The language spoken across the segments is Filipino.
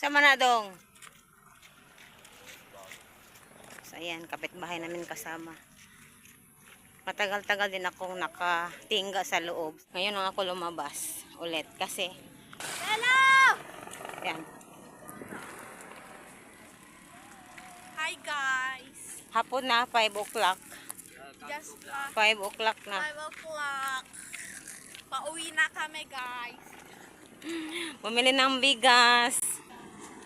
Sama na dong. So, ayan, kapitbahay namin kasama. Matagal-tagal din akong nakatingga sa loob. Ngayon lang ako lumabas ulit kasi Hello! ayan, Hi guys! hapon na 5 o'clock. Just uh, 5 o'clock na. 5 o'clock. Pauwi na kami guys. Bumili ng bigas.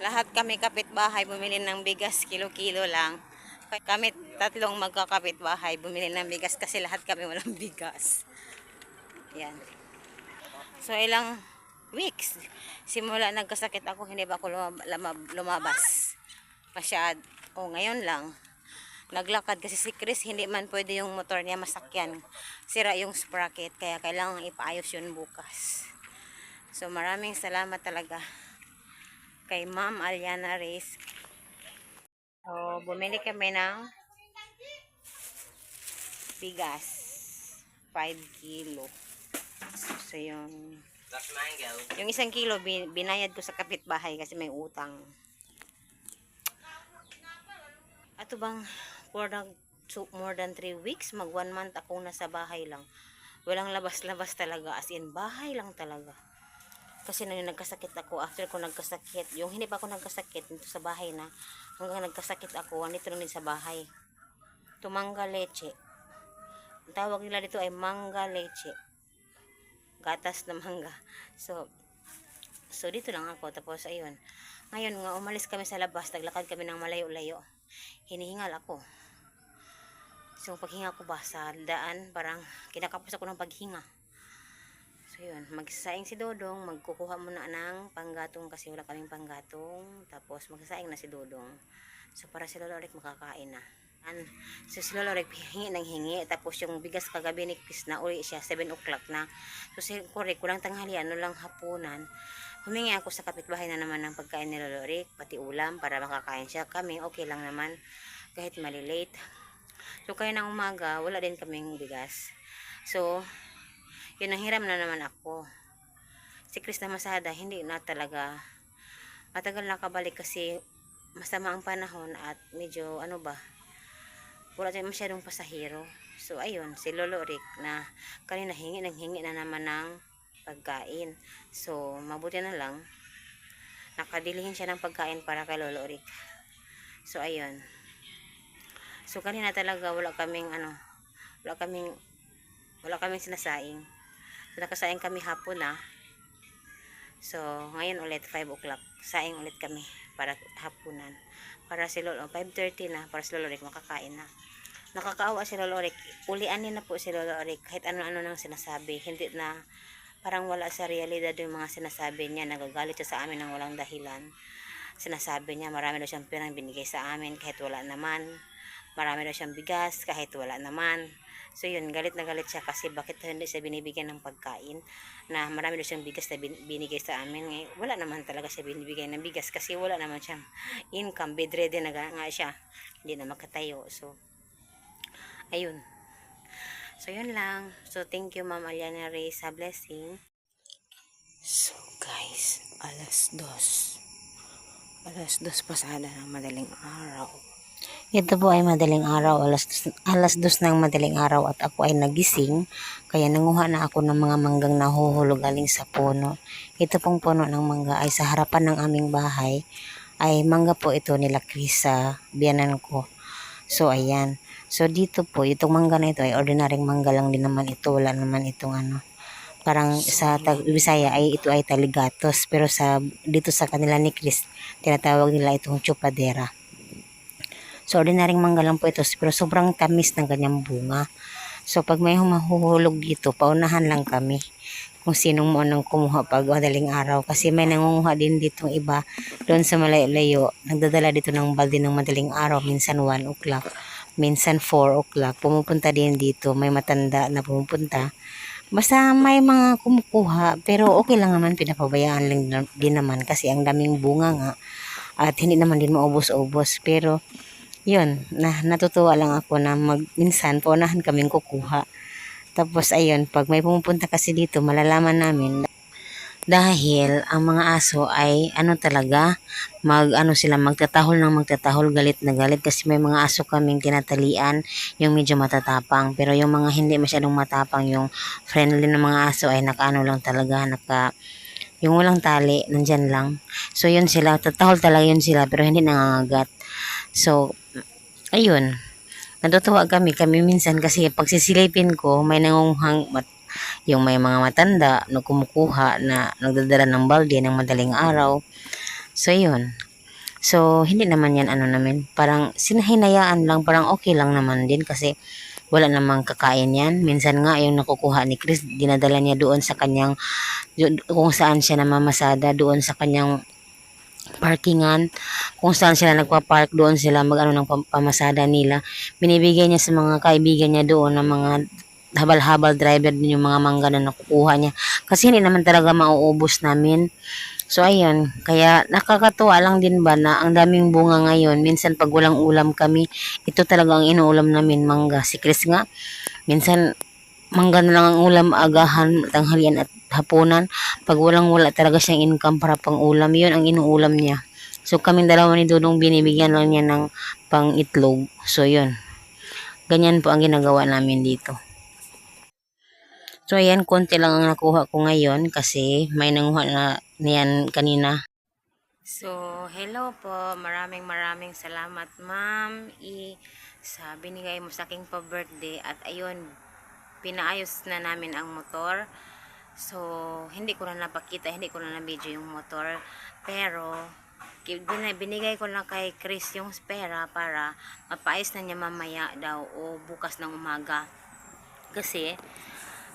Lahat kami kapitbahay bumili ng bigas, kilo-kilo lang. Kami tatlong magkakapitbahay bumili ng bigas kasi lahat kami walang bigas. Yan. So ilang weeks simula nagkasakit ako hindi ba ako lumab- lumab- lumabas masyad o ngayon lang naglakad kasi si Chris hindi man pwede yung motor niya masakyan sira yung sprocket kaya kailangan ipaayos yun bukas So maraming salamat talaga kay Ma'am Aliana Reyes. So bumili kami ng bigas. 5 kilo. So yung yung isang kilo bin- binayad ko sa kapitbahay kasi may utang. Ato bang for the, so, more than 3 weeks, mag 1 month akong nasa bahay lang. Walang labas-labas talaga, as in bahay lang talaga. Kasi nang nagkasakit ako, after ko nagkasakit, yung hindi pa ako nagkasakit dito sa bahay na, hanggang nagkasakit ako, nito lang sa bahay. Tumangga leche. Ang tawag nila dito ay mangga leche. Gatas na mangga. So, so dito lang ako. Tapos, ayun. Ngayon nga, umalis kami sa labas, naglakad kami ng malayo-layo. Hinihingal ako. So, paghinga ko ba sa daan, parang kinakapos ako ng paghinga. So yun, magsasaing si Dodong, magkukuha muna ng panggatong kasi wala kaming panggatong. Tapos magsasaing na si Dodong. So para si Lolo makakain na. An, so si Lolo Rick hingi ng hingi. Tapos yung bigas kagabi ni Chris na uli siya, 7 o'clock na. So si Rick, kulang tanghali, ano lang hapunan. Humingi ako sa kapitbahay na naman ng pagkain ni Lolo pati ulam para makakain siya. Kami, okay lang naman. Kahit malilate. So kaya ng umaga, wala din kaming bigas. So, yun ang hiram na naman ako. Si Chris na Masada, hindi na talaga matagal na kabalik kasi masama ang panahon at medyo ano ba, wala tayo masyadong pasahero. So ayun, si Lolo Rick na kanina hingi nang hingi na naman ng pagkain. So mabuti na lang nakadilihin siya ng pagkain para kay Lolo Rick. So ayun. So kanina talaga wala kaming ano, wala kaming wala kaming sinasaing. So, nakasaing kami hapon na. So, ngayon ulit, 5 o'clock. Saing ulit kami para hapunan. Para si Lolo, 5.30 na, para si Lolo Rick makakain na. Nakakaawa si Lolo Rick. Ulianin na po si Lolo Rick. Kahit ano-ano nang sinasabi. Hindi na, parang wala sa realidad yung mga sinasabi niya. Nagagalit siya sa amin ng walang dahilan. Sinasabi niya, marami daw siyang pirang binigay sa amin kahit wala naman. Marami daw siyang bigas kahit wala naman. So yun, galit na galit siya kasi bakit hindi siya binibigyan ng pagkain na marami daw siyang bigas na bin- binigay sa amin. Ngayon, wala naman talaga siya binibigay ng bigas kasi wala naman siyang income. Bedridden na nga siya. Hindi na makatayo. So, ayun. So, yun lang. So, thank you, Ma'am Aliana Reyes. Sa blessing. So, guys, alas dos. Alas dos pasada ng madaling araw. Ito po ay madaling araw, alas alas dos ng madaling araw at ako ay nagising. Kaya nanguha na ako ng mga manggang nahuhulog galing sa puno. Ito pong puno ng mangga ay sa harapan ng aming bahay. Ay mangga po ito nila Chris sa biyanan ko. So ayan. So dito po, itong mangga na ito ay ordinaryong mangga lang din naman ito. Wala naman itong ano. Parang sa tag Bisaya ay ito ay taligatos. Pero sa dito sa kanila ni Chris, tinatawag nila itong chupadera. So, ordinaryong mangga lang po ito. Pero sobrang tamis ng kanyang bunga. So, pag may humahuhulog dito, paunahan lang kami. Kung sinong mo nang kumuha pag madaling araw. Kasi may nangunguha din ditong iba doon sa malayo-layo. Nagdadala dito ng balde ng madaling araw. Minsan 1 o'clock. Minsan 4 o'clock. Pumupunta din dito. May matanda na pumupunta. Basta may mga kumukuha. Pero okay lang naman. Pinapabayaan lang din naman. Kasi ang daming bunga nga. At hindi naman din maubos-ubos. Pero yun, na, natutuwa lang ako na mag, minsan paunahan kaming kukuha. Tapos ayun, pag may pumupunta kasi dito, malalaman namin. Dahil ang mga aso ay ano talaga, mag ano sila magtatahol ng magtatahol, galit na galit kasi may mga aso kaming tinatalian yung medyo matatapang. Pero yung mga hindi masyadong matapang, yung friendly na mga aso ay nakaano lang talaga, naka yung walang tali, nandyan lang. So yun sila, tatahol talaga yun sila pero hindi nangangagat. So, ayun. Natutuwa kami, kami minsan kasi pag sisilipin ko, may nangunghang mat, yung may mga matanda na kumukuha na nagdadala ng balde ng madaling araw. So, yun. So, hindi naman yan ano namin. Parang sinahinayaan lang, parang okay lang naman din kasi wala namang kakain yan. Minsan nga yung nakukuha ni Chris, dinadala niya doon sa kanyang, kung saan siya namamasada, doon sa kanyang parkingan, kung saan sila nagpa-park, doon sila mag-ano ng pam- pamasada nila. Binibigay niya sa mga kaibigan niya doon ng mga habal-habal driver din yung mga mangga na nakukuha niya. Kasi hindi naman talaga mauubos namin. So, ayun. Kaya, nakakatuwa lang din ba na ang daming bunga ngayon. Minsan, pag walang ulam kami, ito talaga ang inuulam namin, mangga. Si Chris nga, minsan, mangga na lang ang ulam, agahan, tanghalian at hapunan. Pag walang wala talaga siyang income para pang ulam, yun ang inuulam niya. So, kaming dalawa ni Dudong binibigyan lang niya ng pang itlog. So, yun. Ganyan po ang ginagawa namin dito. So, ayan, konti lang ang nakuha ko ngayon kasi may nanguha na niyan kanina. So, hello po. Maraming maraming salamat, ma'am. I sa binigay mo sa aking pa-birthday at ayun, pinaayos na namin ang motor. So, hindi ko na napakita, hindi ko na na-video yung motor. Pero, binigay ko lang kay Chris yung pera para mapaayos na niya mamaya daw o bukas ng umaga. Kasi,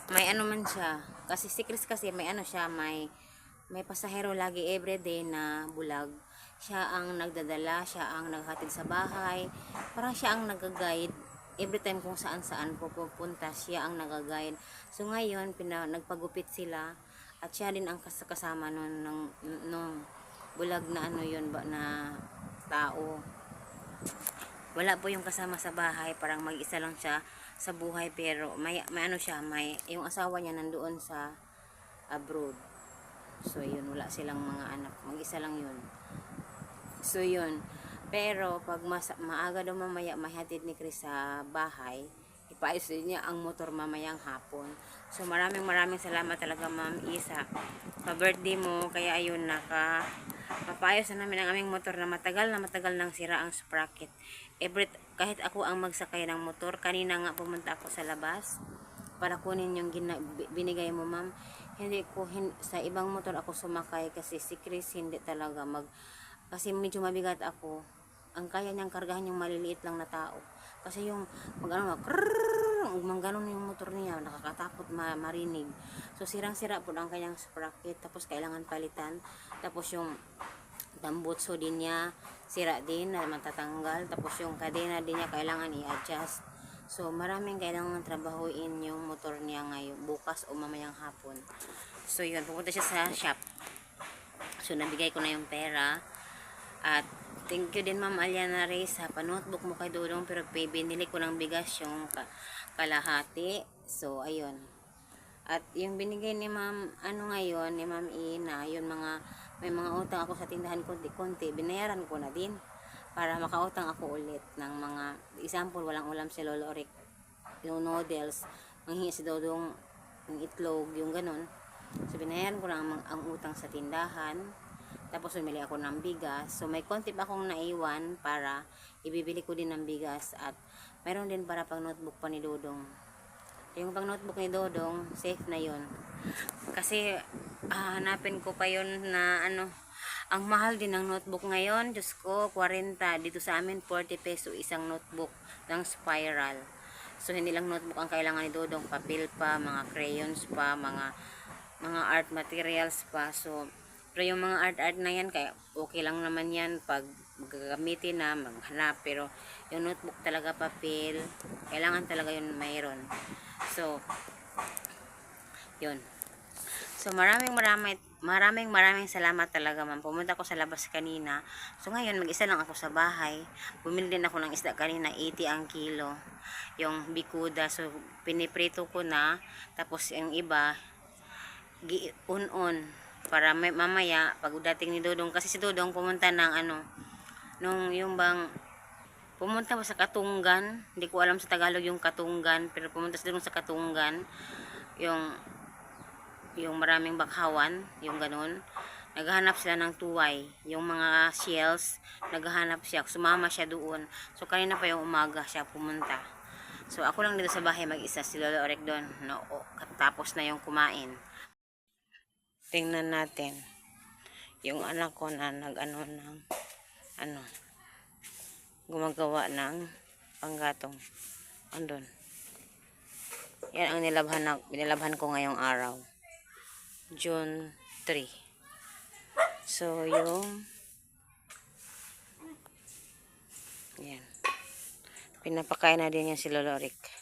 may ano man siya. Kasi si Chris kasi may ano siya, may may pasahero lagi everyday na bulag. Siya ang nagdadala, siya ang naghatid sa bahay. Parang siya ang nag-guide every time kung saan saan pupunta, siya ang nag-guide. So ngayon, nagpagupit sila at siya din ang kas- kasama nun, nung, nung bulag na ano yun ba na tao. Wala po yung kasama sa bahay parang mag-isa lang siya sa buhay pero may, may ano siya may yung asawa niya nandoon sa abroad. So yun wala silang mga anak mag-isa lang yun. So yun pero pag mas, maaga daw mamaya mahatid ni Chris sa bahay ipaayos din niya ang motor mamayang hapon so maraming maraming salamat talaga ma'am Isa pa birthday mo kaya ayun naka Papayos na namin ang aming motor na matagal na matagal nang sira ang sprocket. Every, kahit ako ang magsakay ng motor, kanina nga pumunta ako sa labas para kunin yung gina, bi- binigay mo ma'am. Hindi ko, hin, sa ibang motor ako sumakay kasi si Chris hindi talaga mag, kasi medyo mabigat ako. Ang kaya niyang kargahan yung maliliit lang na tao. Kasi yung, mag ano, krrrr, ganun yung motor niya, nakakatakot ma, marinig. So, sirang-sira po ang kanyang sprocket, tapos kailangan palitan. Tapos yung tambutso din niya, sira din na matatanggal. Tapos yung kadena din niya kailangan i-adjust. So, maraming kailangan trabahuin yung motor niya ngayon, bukas o mamayang hapon. So, yun, pupunta siya sa shop. So, nabigay ko na yung pera. At, thank you din Ma'am Aliana Reyes sa panotebook mo kay Dudong. Pero, binili ko ng bigas yung ka- kalahati. So, ayun. At yung binigay ni Ma'am, ano ngayon, ni Ma'am Ina, yun mga, may mga utang ako sa tindahan konti-konti, binayaran ko na din para makautang ako ulit ng mga, example, walang ulam si Lolo Rick, yung noodles, manghingi si Dodong yung itlog, yung ganun. So, binayaran ko na ang, ang utang sa tindahan. Tapos, bumili ako ng bigas. So, may konti pa akong naiwan para ibibili ko din ng bigas. At mayroon din para pang notebook pa ni Dodong. Yung pang notebook ni Dodong, safe na yun. Kasi, ah, hanapin ko pa yun na ano, ang mahal din ng notebook ngayon. Diyos ko, 40. Dito sa amin, 40 peso isang notebook ng spiral. So, hindi lang notebook ang kailangan ni Dodong. Papel pa, mga crayons pa, mga mga art materials pa. So, pero yung mga art-art na yan, kaya okay lang naman yan pag gagamitin na, maghanap. Pero, yung notebook talaga papel, kailangan talaga yun mayroon. So, yun. So, maraming maraming maraming maraming salamat talaga ma'am. Pumunta ako sa labas kanina. So, ngayon, mag-isa lang ako sa bahay. Bumili din ako ng isda kanina, 80 ang kilo. Yung bikuda. So, piniprito ko na. Tapos, yung iba, un-on. Para may, mamaya pag dating ni Dodong kasi si Dodong pumunta ng ano nung yung bang pumunta ba sa Katunggan hindi ko alam sa Tagalog yung Katunggan pero pumunta sa Dodong sa Katunggan yung yung maraming bakhawan yung ganun. Naghahanap sila ng tuway yung mga shells naghahanap siya sumama siya doon. So kanina pa yung umaga siya pumunta. So ako lang dito sa bahay mag-isa si Lolo Orek doon no, tapos na yung kumain tingnan natin. Yung anak ko na nag-ano ng ano gumagawa ng panggatong. Andun. Yan ang nilabhan, na, nilabhan ko ngayong araw. June 3 so yung yan. Pinapakain na din yan si Lolorik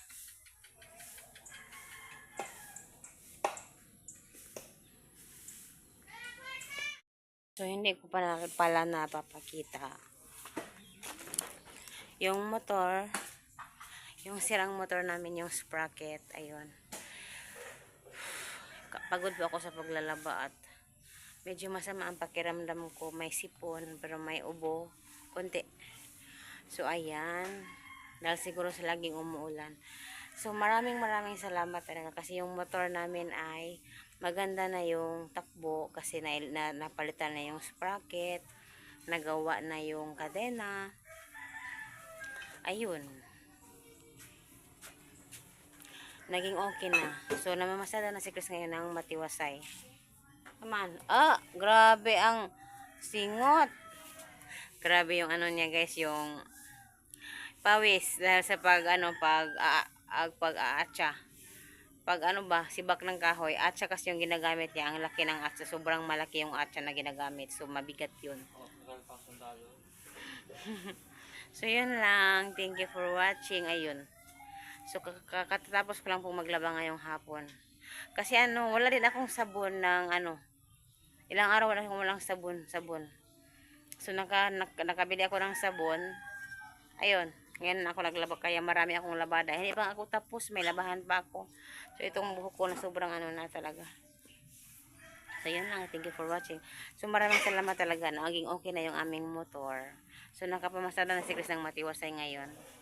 So, hindi ko pa na, pala napapakita. Yung motor, yung sirang motor namin, yung sprocket, ayun. Pagod po ako sa paglalaba at medyo masama ang pakiramdam ko. May sipon, pero may ubo. Konti. So, ayan. Dahil siguro sa laging umuulan. So, maraming maraming salamat talaga kasi yung motor namin ay maganda na yung takbo kasi na, na, napalitan na yung sprocket, nagawa na yung kadena. Ayun. Naging okay na. So, namamasada na si Chris ngayon ng matiwasay. Naman. Ah, grabe ang singot. Grabe yung ano niya guys, yung pawis dahil sa pag ano pag a, ag pag aatsa pag ano ba sibak ng kahoy atsa kasi yung ginagamit niya ang laki ng atsa sobrang malaki yung atsa na ginagamit so mabigat yun. So yun lang. Thank you for watching. Ayun. So kak- kakatapos ko lang pong maglaba ngayong hapon. Kasi ano wala din akong sabon ng ano ilang araw wala akong walang sabon sabon. So naka, nak, nakabili ako ng sabon. Ayun ngayon ako naglaba kaya marami akong labada. Hindi pa ako tapos may labahan pa ako. So itong buhok ko na sobrang ano na talaga. So yun lang. Thank you for watching. So maraming salamat talaga. Naging okay na yung aming motor. So nakapamasada na si Chris ng matiwasay ngayon